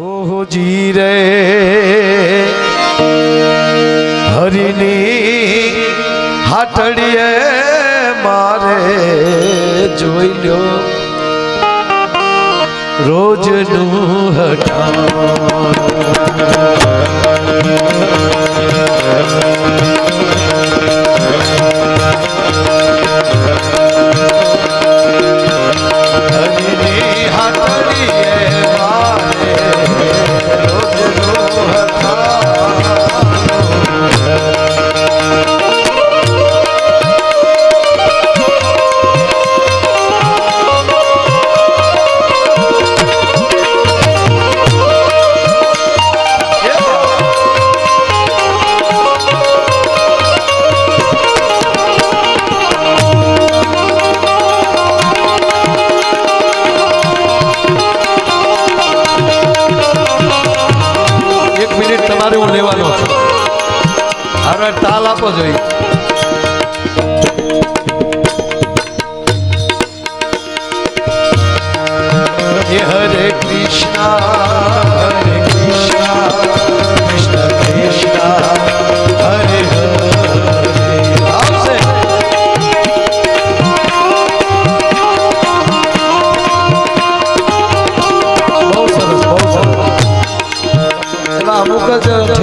ઓહો જી રે હરિની હાટડીએ મારે જોઈ લ્યો. રોજનું હઠાણ. હવે તાલ આપો જોઈએ હરે કૃષ્ણ.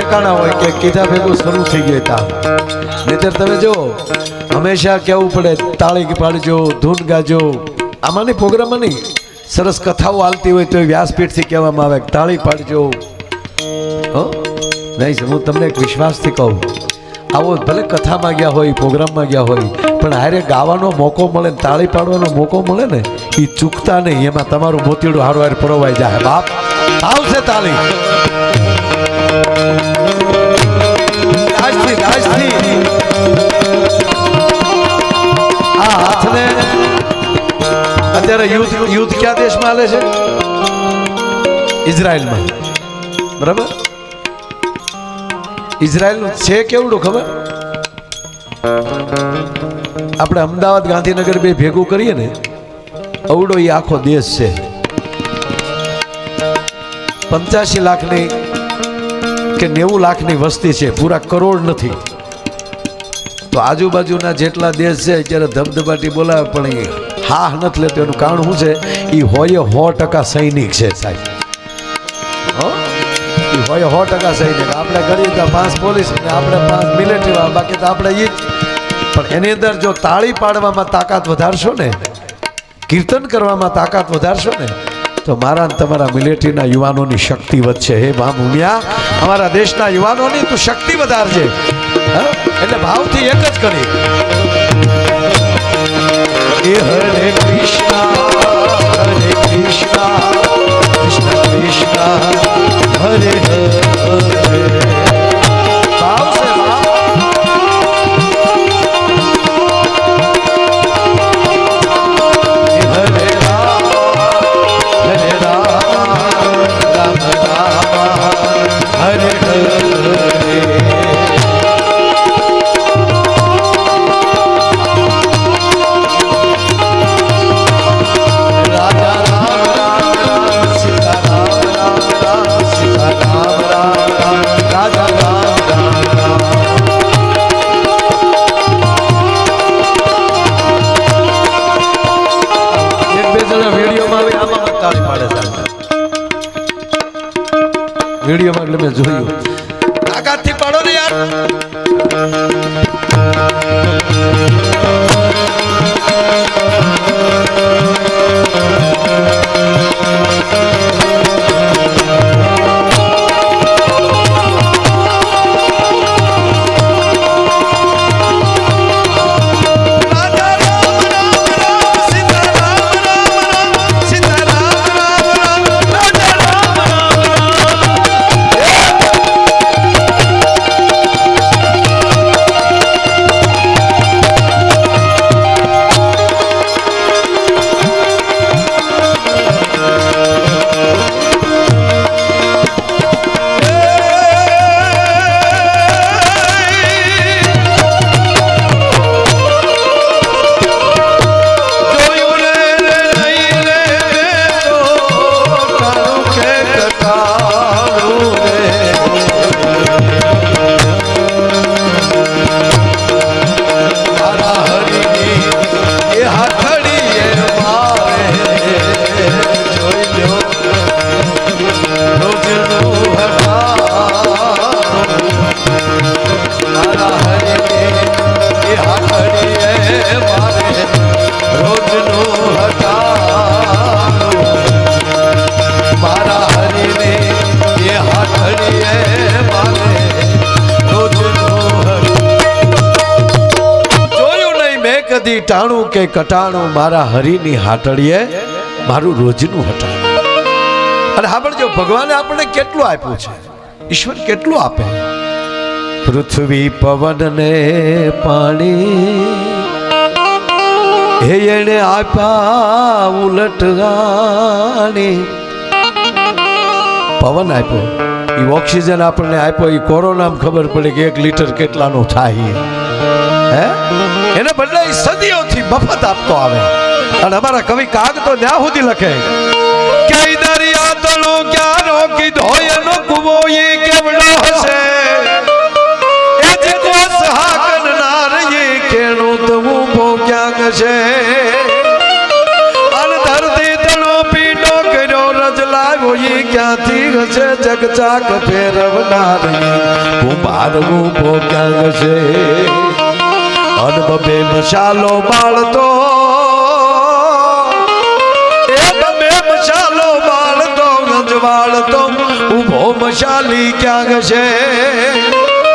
ઠેકાણા હોય કે કીધા ભેગું શરૂ થઈ ગયું તા. નહીતર તમે જો, હંમેશા કહેવું પડે, તાળી પાડજો, ધૂન ગાજો. આમાંની પ્રોગ્રામમાં નહીં, સરસ કથાઓ હાલતી હોય તો વ્યાસપીઠથી કહેવામાં આવે તાળી પાડજો. હો? નહીં હું તમને એક વિશ્વાસથી કહું. આવો ભલે કથામાં ગયા હોય, પ્રોગ્રામમાં ગયા હોય, પણ હારે ગાવાનો મોકો મળે ને તાળી પાડવાનો મોકો મળે ને એ ચૂકતા નહીં. એમાં તમારું મોતીડું હારું હાર પરોવાઈ જાય. બાપ, આવશે તાળી. રાજથી આ હાથને અત્યારે યુદ્ધ યુદ્ધ કયા દેશમાં હાલે છે? ઇઝરાયલમાં. બરાબર? ઇઝરાયલ છે કેવડું ખબર? આપણે અમદાવાદ ગાંધીનગર બે ભેગું કરીએ ને અવડો એ આખો દેશ છે. પંચ્યાસી લાખની કે નેવું લાખની વસ્તી છે પૂરા કરોડ નથી. તો આજુબાજુના જેટલા દેશ છે, અત્યારે ધબધબાટી બોલાવે, પણ એ હા નથી લેતો. એનું કારણ શું છે? એ હોય સો ટકા સૈનિક છે સાહેબ. એ હોય સો ટકા સૈનિક. આપણે કરીએ તો પાંચ પોલીસ ને આપણે પાંચ મિલિટરી બાકી તો આપણે એ જ. પણ એની અંદર જો તાળી પાડવામાં તાકાત વધારશો ને, કીર્તન કરવામાં તાકાત વધારશો ને તો મારા તમારા મિલિટરીના યુવાનોની શક્તિ વધશે. હે મા ભૂમિયા અમારા દેશના યુવાનોની તું શક્તિ વધારજે? એટલે ભાવથી એક જ કરી. હરે કૃષ્ણ. તાળી પાડે છે. વિડીયોમાં એટલે મેં જોયું. તાકાતથી પાડો ને યાર. કદી ટાણું કે કટાણું મારા હરિની હાટડીએ મારું રોજનું હટાણું અને સાંભળજો, ભગવાને આપણને કેટલું આપ્યું છે? ઈશ્વર કેટલું આપે? પૃથ્વી પવન ને પાણી હે એને આપ્યા ઉલટ રાણી પવન આપ્યો. એ ઓક્સિજન આપણને આપ્યો એ કોરોનામાં ખબર પડી કે એક લીટર કેટલાનો થાય હે? એને બદલે સદીઓથી મફત આપતો આવે. અને અમારા કવિ કાગ તો ત્યાં સુધી લખે. કે દરિયા તળો ક્યાં રોકી ધોય એનો કુવો એ કેવડો હશે? છે. અન ધરતી તળો પીડો કર્યો, રજ લાવ્યો, એ ક્યાંથી હશે? જગચાક ફેરવનાર કુંભારવું ભો ક્યાં છે અન બબે મશાલો બાળતો. એ ઊભો મશાલી ક્યાં છે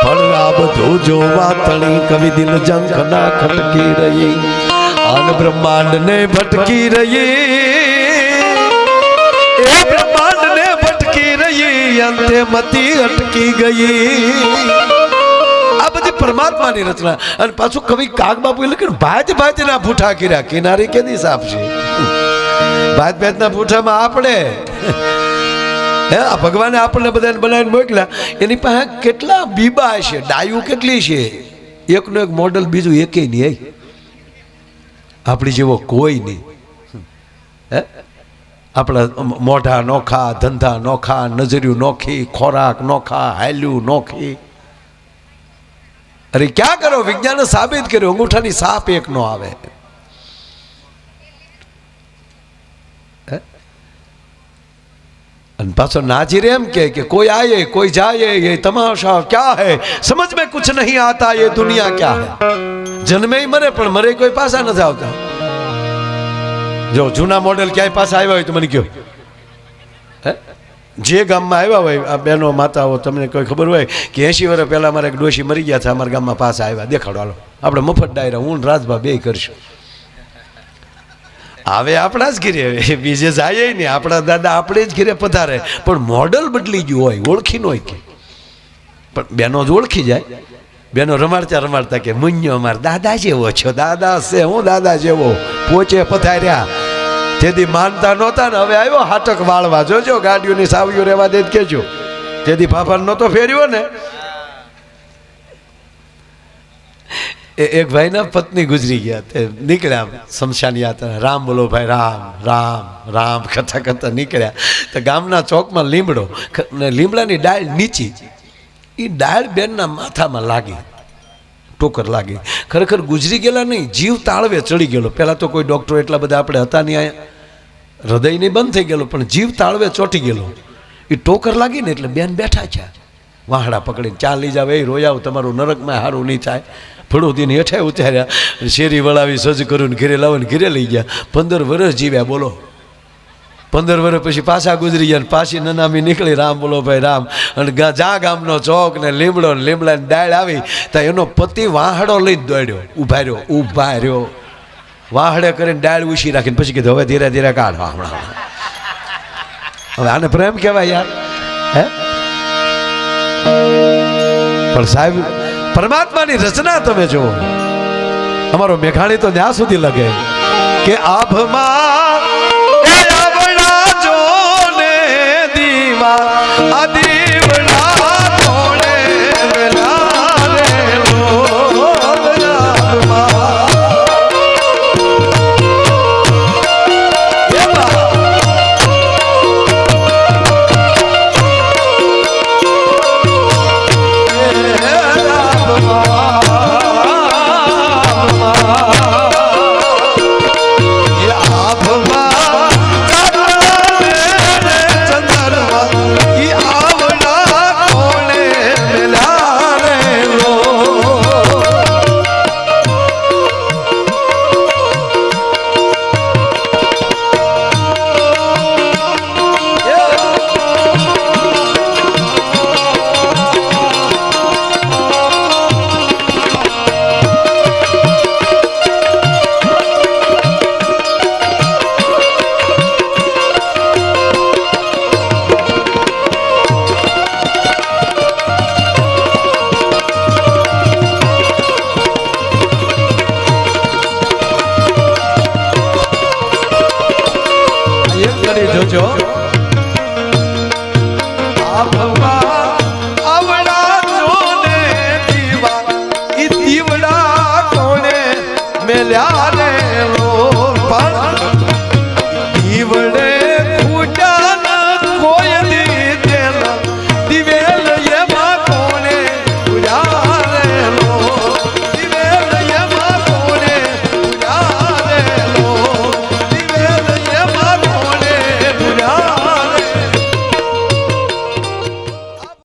પણ આ બધું જોવા તણી કવિ દિલ જંખ ના ખટકી રહી. અન બ્રહ્માંડ ને ભટકી રહી એ બ્રહ્માંડ ને ભટકી રહી અંતે મતી અટકી ગઈ આ બધી પરમાત્માની રચના. અને પાછું કવિ કાગ બાપુ લખ્યું ભાત ભાત ના ભૂઠા કર્યા કિનારી કેદી સાફ છે? ભાત ભાત ના ભૂઠામાં આપણે? હે, આ ભગવાને આપણને બધાને બનાવીને મોકલ્યા. એની પાસે કેટલા બીબા છે? ડાયું કેટલી છે? એકનું એક મોડલ, બીજું એકેય નહીં. આપણી જેવો કોઈ નહીં. હે? આપણા મોઢા નોખા ધંધા નોખા નજર્યું નોખી ખોરાક નોખા હાલ્યું નોખી અરે ક્યાં કરો? વિજ્ઞાને સાબિત કર્યું, અંગૂઠાની સાપ એક નો આવે. અને પાછો નાજીર એમ કે કે કોઈ આયે, કોઈ જાયે, એ તમાશા ક્યાં હે? સમજ મેં કુછ નહીં આતા, એ દુનિયા ક્યાં હે? જન્મે મરે, પણ મરે કોઈ પાસા નથી આવતા. જો જૂના મોડેલ ક્યાંય પાછા આવ્યા હોય તો મને કહો હે? જે ગામમાં આવ્યા હોય, આ બહેનો, માતાઓ, તમને કોઈ ખબર હોય કે એંશી વર્ષ પહેલાં મારે એક ડોશી મરી ગયા છે, અમારા ગામમાં પાછા આવ્યા. દેખાડો હાલો. આપણે મફત ડાયરા, હું રાજભા બે કરશું. હવે આપણા જ ઘીરે બીજે જાય નહીં. આપણા દાદા આપણે જ ઘીરે પધારે. પણ મોડલ બદલી ગયું હોય ઓળખી ન હોય કે. પણ બેનો જ ઓળખી જાય. બેનો રમાડતા રમાડતા કે, મુન્યો અમાર દાદા જેવો છો. દાદા છે હું દાદા જેવો. પોચે પધાર્યા. તેથી માનતા નહોતા ને હવે આવ્યો હાટક વાળવા. જોજો, ગાડીઓની સાવીઓ રહેવા દે કેજો તેથી ફાફા નહોતો ફેર્યો ને. એ એક ભાઈના પત્ની ગુજરી ગયા તે નીકળ્યા શમશાન યાત્રા. રામ બોલો, ભાઈ, રામ રામ રામ. કથા કથા નીકળ્યા. તો ગામના ચોકમાં લીમડો. ને લીમડાની ડાળ નીચી. એ ડાળ બેનના માથામાં લાગી. ટોકર લાગી. ખરેખર ગુજરી ગયેલા નહીં. જીવ તાળવે ચડી ગયેલો. પહેલાં તો કોઈ ડૉક્ટરો એટલા બધા આપણે હતા નહીં અહીંયા. નહીં બંધ થઈ ગયેલો, પણ જીવ તાળવે ચોંટી ગયેલો. એ ટોકર લાગી ને એટલે બેન બેઠા છે. વાહડા પકડીને ચાલી જાવ, એ રોયાવ તમારું નરકમાં સારું નહીં થાય. ફળોદીને હેઠે ઉતાર્યા. શેરી વળાવી સજ કર્યું ઘેરે લાવીને ઘેરે લઈ ગયા. પંદર વર્ષ જીવ્યા, બોલો. પંદર વર્ષ પછી પાછા ગુજરી ગયા ને પાછી નનામી નીકળી. રામ બોલો, ભાઈ, રામ. અને જા ગામનો ચોક ને લીમડો ને લીમડા ને ડાળ આવી. ત્યાં એનો પતિ વાહડો લઈને દોડ્યો. ઊભા રહ્યો ઊભા રહ્યો. વાહડે કરીને ડાળ ઉછી રાખીને પછી કીધું, હવે ધીરે ધીરે કાઢો. હમણાં હવે આને પ્રેમ કહેવાય યાર. હે? પણ સાહેબ પરમાત્માની રચના તમે જુઓ. અમારો મેઘાણી તો ત્યાં સુધી લગે કે આભમાં 그렇죠.